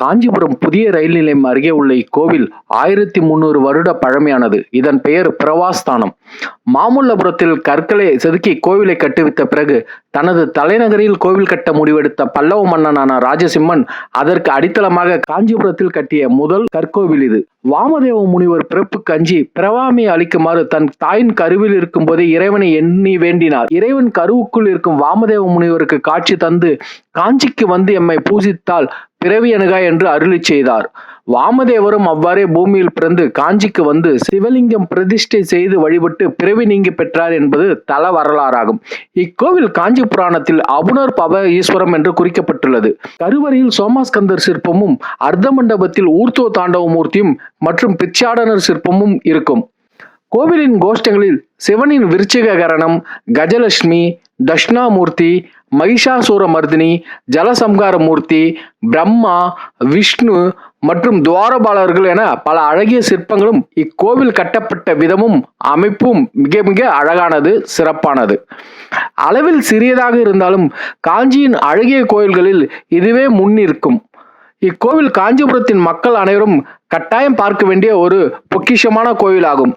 காஞ்சிபுரம் புதிய ரயில் நிலையம் அருகே உள்ள இக்கோவில் ஆயிரத்தி முந்நூறு வருட பழமையானது. இதன் பெயர் பிரவாஸ்தானம். மாமல்லபுரத்தில் கற்களை செதுக்கி கோவிலை கட்டுவித்த பிறகு தனது தலைநகரில் கோவில் கட்ட முடிவெடுத்த பல்லவ மன்னனான ராஜசிம்மன் அதற்கு அடித்தளமாக காஞ்சிபுரத்தில் கட்டிய முதல் கற்கோவில் இது. வாமதேவ முனிவர் பிறப்பு கஞ்சி பிரவாமையை அளிக்குமாறு தன் தாயின் கருவில் இருக்கும் போதே இறைவனை எண்ணி வேண்டினார். இறைவன் கருவுக்குள் இருக்கும் வாமதேவ முனிவருக்கு காட்சி தந்து காஞ்சிக்கு வந்து எம்மை பூசித்தால் பிறவி அணுகா என்று அருளி செய்தார். வாமதேவரும் அவ்வாறே பூமியில் பிறந்து காஞ்சிக்கு வந்து சிவலிங்கம் பிரதிஷ்டை செய்து வழிபட்டு பிறவி நீங்கி பெற்றார் என்பது தல வரலாறாகும். இக்கோவில் காஞ்சி புராணத்தில் அபுனர் பவ ஈஸ்வரம் என்று குறிக்கப்பட்டுள்ளது. கருவறையில் சோமாஸ்கந்தர் சிற்பமும் அர்த்த மண்டபத்தில் ஊர்த்துவ தாண்டவ மூர்த்தியும் மற்றும் பிச்சாடனர் சிற்பமும் இருக்கும். கோவிலின் கோஷ்டங்களில் சிவனின் விருச்சிககரணம் கஜலட்சுமி தட்சிணாமூர்த்தி மகிஷாசூர மர்தினி ஜலசம்கார மூர்த்தி பிரம்மா விஷ்ணு மற்றும் துவாரபாலர்கள் என பல அழகிய சிற்பங்களும் இக்கோவில் கட்டப்பட்ட விதமும் அமைப்பும் மிக மிக அழகானது சிறப்பானது. அளவில் சிறியதாக இருந்தாலும் காஞ்சியின் அழகிய கோயில்களில் இதுவே முன்னிற்கும். இக்கோவில் காஞ்சிபுரத்தின் மக்கள் அனைவரும் கட்டாயம் பார்க்க வேண்டிய ஒரு பொக்கிஷமான கோயிலாகும்.